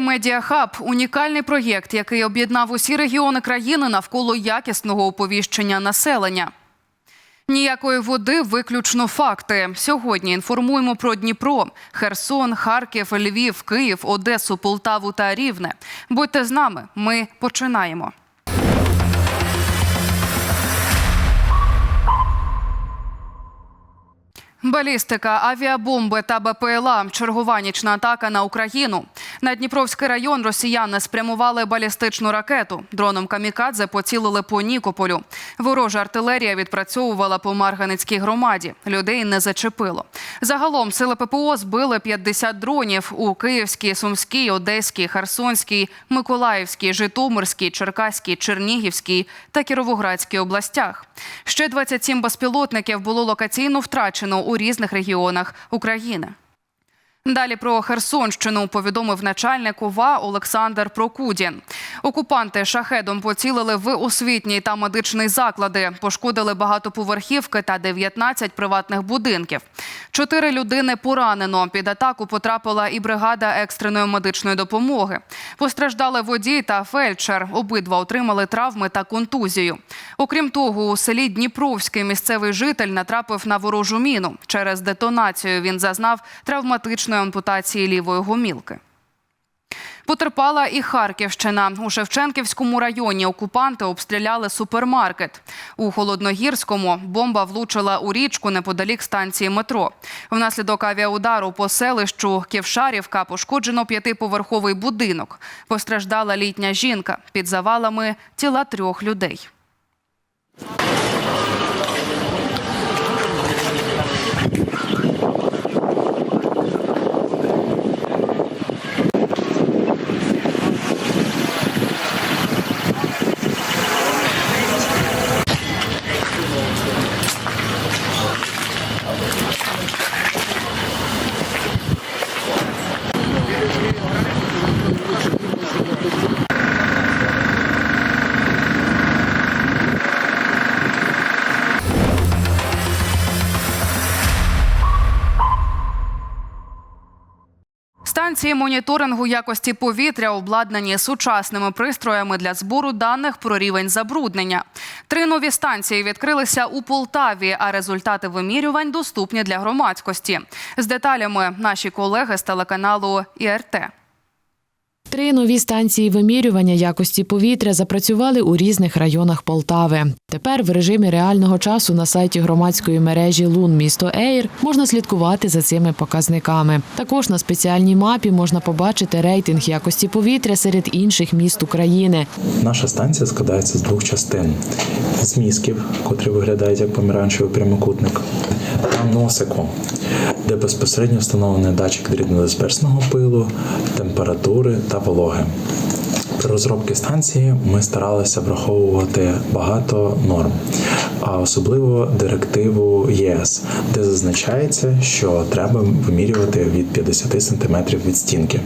Київ Медіа унікальний проєкт, який об'єднав усі регіони країни навколо якісного оповіщення населення. Ніякої води, виключно факти. Сьогодні інформуємо про Дніпро, Херсон, Харків, Львів, Київ, Одесу, Полтаву та Рівне. Будьте з нами. Ми починаємо. Балістика, авіабомби та БПЛА. Чергова нічна атака на Україну. На Дніпровський район росіяни спрямували балістичну ракету. Дроном камікадзе поцілили по Нікополю. Ворожа артилерія відпрацьовувала по Марганицькій громаді. Людей не зачепило. Загалом сили ППО збили 50 дронів у Київській, Сумській, Одеській, Херсонській, Миколаївській, Житомирській, Черкаській, Чернігівській та Кіровоградській областях. Ще 27 безпілотників було локаційно втрачено у різних регіонах України. Далі про Херсонщину повідомив начальник ОВА Олександр Прокудін. Окупанти шахедом поцілили в освітній та медичний заклади, пошкодили багатоповерхівки та 19 приватних будинків. Чотири людини поранено. Під атаку потрапила і бригада екстреної медичної допомоги. Постраждали водій та фельдшер. Обидва отримали травми та контузію. Окрім того, у селі Дніпровський місцевий житель натрапив на ворожу міну. Через детонацію він зазнав травматичної ампутації лівої гомілки. Потерпала і Харківщина. У Шевченківському районі окупанти обстріляли супермаркет. У Холодногірському бомба влучила у річку неподалік станції метро. Внаслідок авіаудару по селищу Ківшарівка пошкоджено п'ятиповерховий будинок. Постраждала літня жінка. Під завалами тіла трьох людей. Станції моніторингу якості повітря обладнані сучасними пристроями для збору даних про рівень забруднення. Три нові станції відкрилися у Полтаві, а результати вимірювань доступні для громадськості. З деталями наші колеги з телеканалу ІРТ. Три нові станції вимірювання якості повітря запрацювали у різних районах Полтави. Тепер в режимі реального часу на сайті громадської мережі Лун місто Ейр можна слідкувати за цими показниками. Також на спеціальній мапі можна побачити рейтинг якості повітря серед інших міст України. Наша станція складається з двох частин: з мізків, котрі виглядають як помаранчевий прямокутник, носику, де безпосередньо встановлений датчик дрібнодисперсного пилу, температури та вологи. При розробці станції ми старалися враховувати багато норм, а особливо директиву ЄС, де зазначається, що треба вимірювати від 50 см від стінки.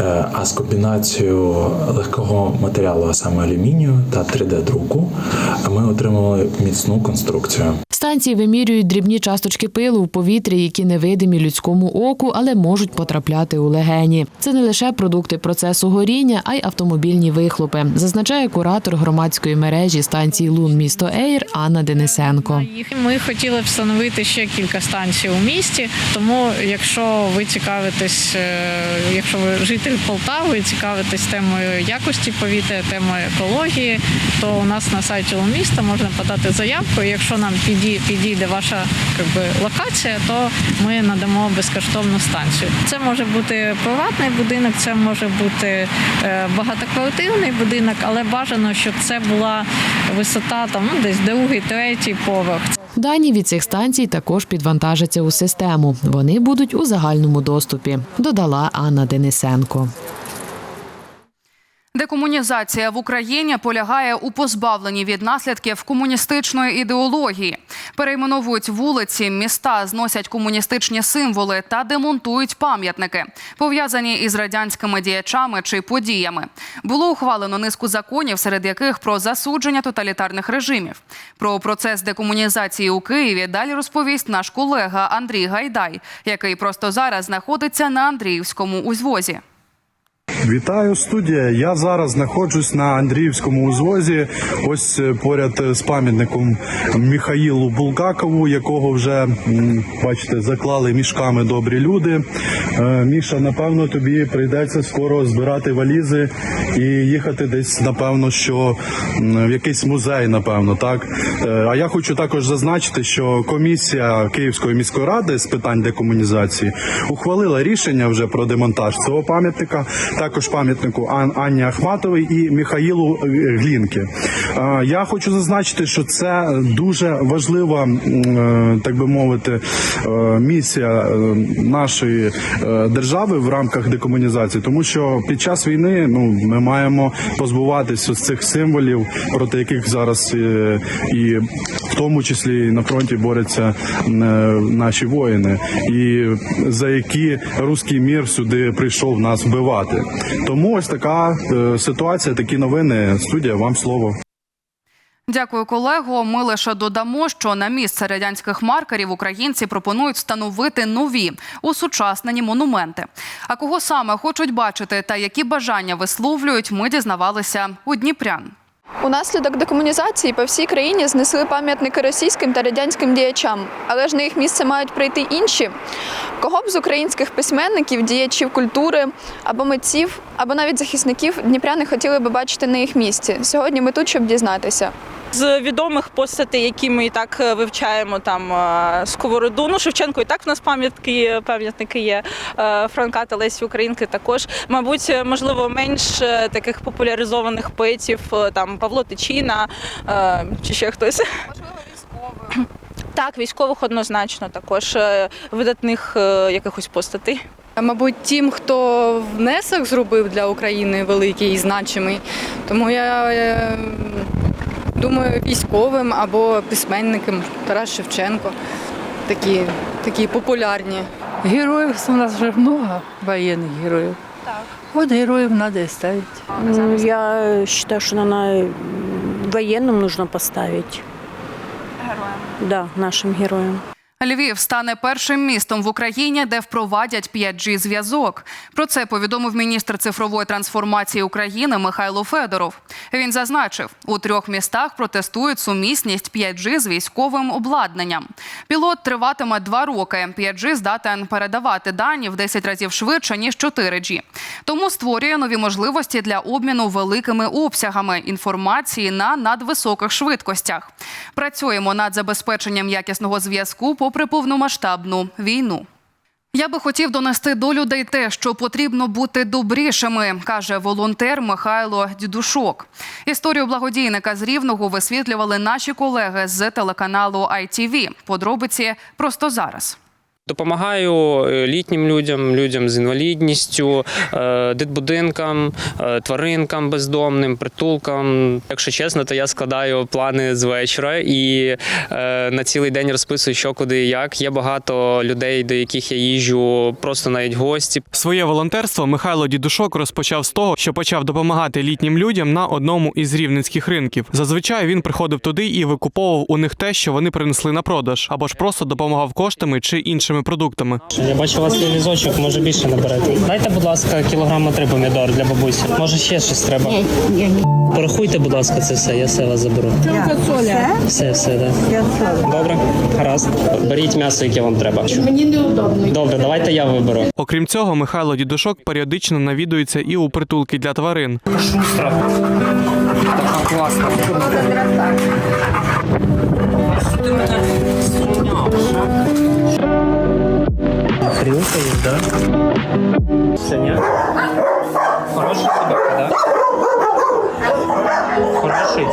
Е, А з комбінацією легкого матеріалу, а саме алюмінію та 3D-друку, ми отримали міцну конструкцію. Станції вимірюють дрібні часточки пилу в повітрі, які невидимі людському оку, але можуть потрапляти у легені. Це не лише продукти процесу горіння, а й автомобільні вихлопи, зазначає куратор громадської мережі станції Лун місто Ейр Анна Денисенко. Ми хотіли встановити ще кілька станцій у місті. Тому, якщо ви цікавитесь, е, якщо ви житель Полтави цікавитесь темою якості повітря, темою екології, то у нас на сайті у міста можна подати заявку. Якщо нам підійде, підійде ваша как би, локація, то ми надамо безкоштовну станцію. Це може бути приватний будинок, це може бути е, багатоквартирний будинок, але бажано, щоб це була висота там ну, десь другий, третій поверх. Дані від цих станцій також підвантажаться у систему. Вони будуть у загальному доступі, додала Анна Денисенко. Декомунізація в Україні полягає у позбавленні від наслідків комуністичної ідеології. Перейменовують вулиці, міста, зносять комуністичні символи та демонтують пам'ятники, пов'язані із радянськими діячами чи подіями. Було ухвалено низку законів, серед яких про засудження тоталітарних режимів. Про процес декомунізації у Києві далі розповість наш колега Андрій Гайдай, який просто зараз знаходиться на Андріївському узвозі. Вітаю, студія. Я зараз знаходжусь на Андріївському узвозі. Ось е, поряд з пам'ятником Міхаїлу Булгакову, якого вже бачите, заклали мішками добрі люди. Е, Міша, напевно, тобі прийдеться скоро збирати валізи і їхати десь, напевно, що в якийсь музей, напевно, так. Е, А я хочу також зазначити, що комісія Київської міської ради з питань декомунізації ухвалила рішення вже про демонтаж цього пам'ятника, також пам'ятнику Ан- Анні Ахматовій і Михаїлу е, Глінки. Я хочу зазначити, що це дуже важлива, е, так би мовити, е, місія нашої держави в рамках декомунізації, тому що під час війни ну ми маємо позбуватися з цих символів, проти яких зараз і в тому числі на фронті борються наші воїни, і за які руський мір сюди прийшов нас вбивати. Тому ось така е, ситуація, такі новини. Студія, вам слово. Дякую, колего. Ми лише додамо, що на місце радянських маркерів українці пропонують встановити нові усучаснені монументи. А кого саме хочуть бачити та які бажання висловлюють, ми дізнавалися у Дніпрян. Унаслідок декомунізації по всій країні знесли пам'ятники російським та радянським діячам, але ж на їх місце мають прийти інші. Кого б з українських письменників, діячів культури або митців, або навіть захисників дніпряни хотіли би бачити на їх місці. Сьогодні ми тут, щоб дізнатися. З відомих постатей, які ми і так е, вивчаємо, там е, Сковороду, ну Шевченко і так в нас пам'ятки пам'ятники є. е, Франка та Лесі Українки також. Мабуть, можливо, менш таких популяризованих поетів, там Павло Тичина е, чи ще хтось. Можливо, військових. Так, військових однозначно, також видатних якихось постатей. Мабуть, тим, хто внесок зробив для України великий і значимий. Тому я думаю, військовим або письменникам Тарас Шевченко. Такі, такі популярні. Героїв у нас вже багато воєнних героїв. Так. От героїв треба ставити. ставить. Ну, я вважаю, що на военным потрібно поставити. Героям. Да, нашим героям. Львів стане першим містом в Україні, де впровадять 5G зв'язок. Про це повідомив міністр цифрової трансформації України Михайло Федоров. Він зазначив, у трьох містах протестують сумісність 5G з військовим обладнанням. Пілот триватиме два роки. 5G здатен передавати дані в 10 разів швидше ніж 4G. Тому створює нові можливості для обміну великими обсягами інформації на надвисоких швидкостях. Працюємо над забезпеченням якісного зв'язку попри повномасштабну війну. Я би хотів донести до людей те, що потрібно бути добрішими, каже волонтер Михайло Дідушок. Історію благодійника з Рівного висвітлювали наші колеги з телеканалу ITV. Подробиці просто зараз. Допомагаю е, літнім людям, людям з інвалідністю, е, дитбудинкам, е, тваринкам бездомним, притулкам. Якщо чесно, то я складаю плани з вечора і на цілий день розписую, що куди і як. Є багато людей, до яких я їжджу, просто навіть гості. Своє волонтерство Михайло Дідушок розпочав з того, що почав допомагати літнім людям на одному із рівненських ринків. Зазвичай він приходив туди і викуповував у них те, що вони принесли на продаж, або ж просто допомагав коштами чи іншими продуктами. Я бачу у вас є візочок, може більше наберете. Дайте, будь ласка, кілограма три помідор для бабусі. Може ще щось треба. Порахуйте, будь ласка, це все, я все вас заберу. Все, все, так. Добре, гаразд. Беріть м'ясо, яке вам треба. Мені неудобно. Добре, давайте я виберу. Окрім цього, Михайло Дідушок періодично навідується і у притулки для тварин. Хрюка є, да? Сеня? Хороший собака, да? Хороший.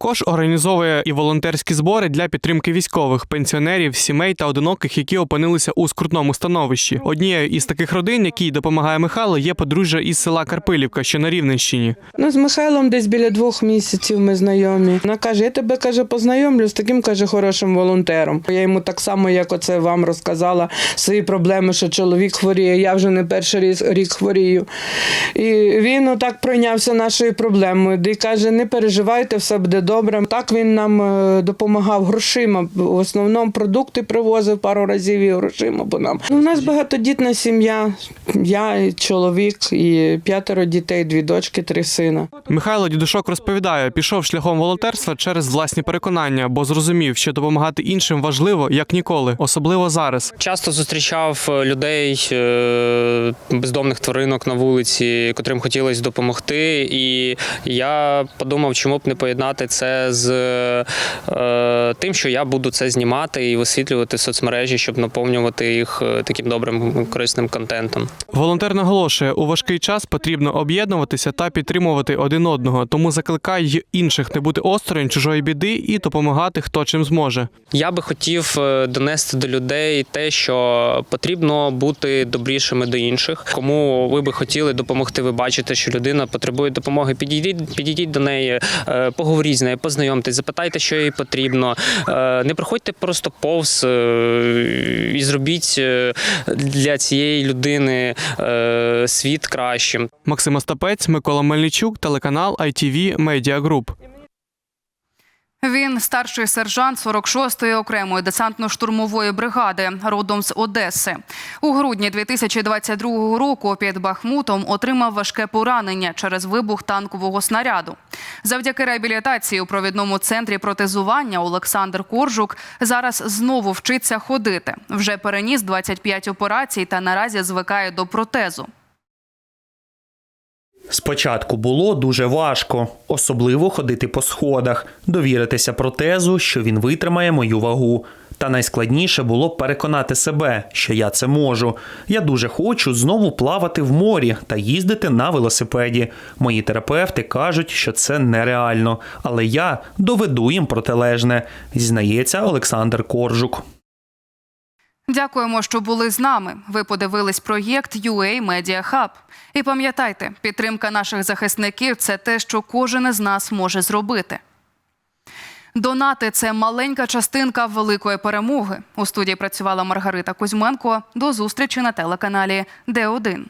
Також організовує і волонтерські збори для підтримки військових, пенсіонерів, сімей та одиноких, які опинилися у скрутному становищі. Однією із таких родин, якій допомагає Михайло, є подружжя із села Карпилівка, що на Рівненщині. Ну, з Михайлом десь біля двох місяців ми знайомі. Вона каже: я тебе каже, познайомлю з таким каже хорошим волонтером. Я йому так само, як оце вам розказала свої проблеми, що чоловік хворіє. Я вже не перший рік, хворію. І він отак пройнявся нашою проблемою. І каже: не переживайте, все буде добре. Так він нам е, допомагав грошима. В основному продукти привозив пару разів і грошима. Бо нам ну, у нас багатодітна сім'я. Я і чоловік, і п'ятеро дітей, дві дочки, три сина. Михайло Дідушок розповідає, пішов шляхом волонтерства через власні переконання, бо зрозумів, що допомагати іншим важливо як ніколи, особливо зараз. Часто зустрічав е, людей, е, бездомних тваринок на вулиці, котрим хотілося допомогти. І я подумав, чому б не поєднати це з е, тим, що я буду це знімати і висвітлювати в соцмережі, щоб наповнювати їх е, таким добрим корисним контентом. Волонтер наголошує, у важкий час потрібно об'єднуватися та підтримувати один одного, тому закликає й інших не бути осторонь чужої біди і допомагати хто чим зможе. Я би хотів е, донести до людей те, що потрібно бути добрішими до інших. Кому ви би хотіли допомогти, ви бачите, що людина потребує допомоги. Підійдіть, підійдіть до неї, е, поговоріть з нею, познайомтесь, запитайте, що їй потрібно. Е, Не проходьте просто повз е, і зробіть е, для цієї людини світ кращим. Максим Остапець, Микола Мельничук, телеканал ITV Media Group. Він старший сержант 46-ї окремої десантно-штурмової бригади, родом з Одеси. У грудні 2022 року під Бахмутом отримав важке поранення через вибух танкового снаряду. Завдяки реабілітації у провідному центрі протезування Олександр Коржук зараз знову вчиться ходити. Вже переніс 25 операцій та наразі звикає до протезу. Спочатку було дуже важко, особливо ходити по сходах, довіритися протезу, що він витримає мою вагу. Та найскладніше було переконати себе, що я це можу. Я дуже хочу знову плавати в морі та їздити на велосипеді. Мої терапевти кажуть, що це нереально, але я доведу їм протилежне, зізнається Олександр Коржук. Дякуємо, що були з нами. Ви подивились проєкт UA Media Hub. І пам'ятайте, підтримка наших захисників це те, що кожен із нас може зробити. Донати це маленька частинка великої перемоги. У студії працювала Маргарита Кузьменко. До зустрічі на телеканалі Д1.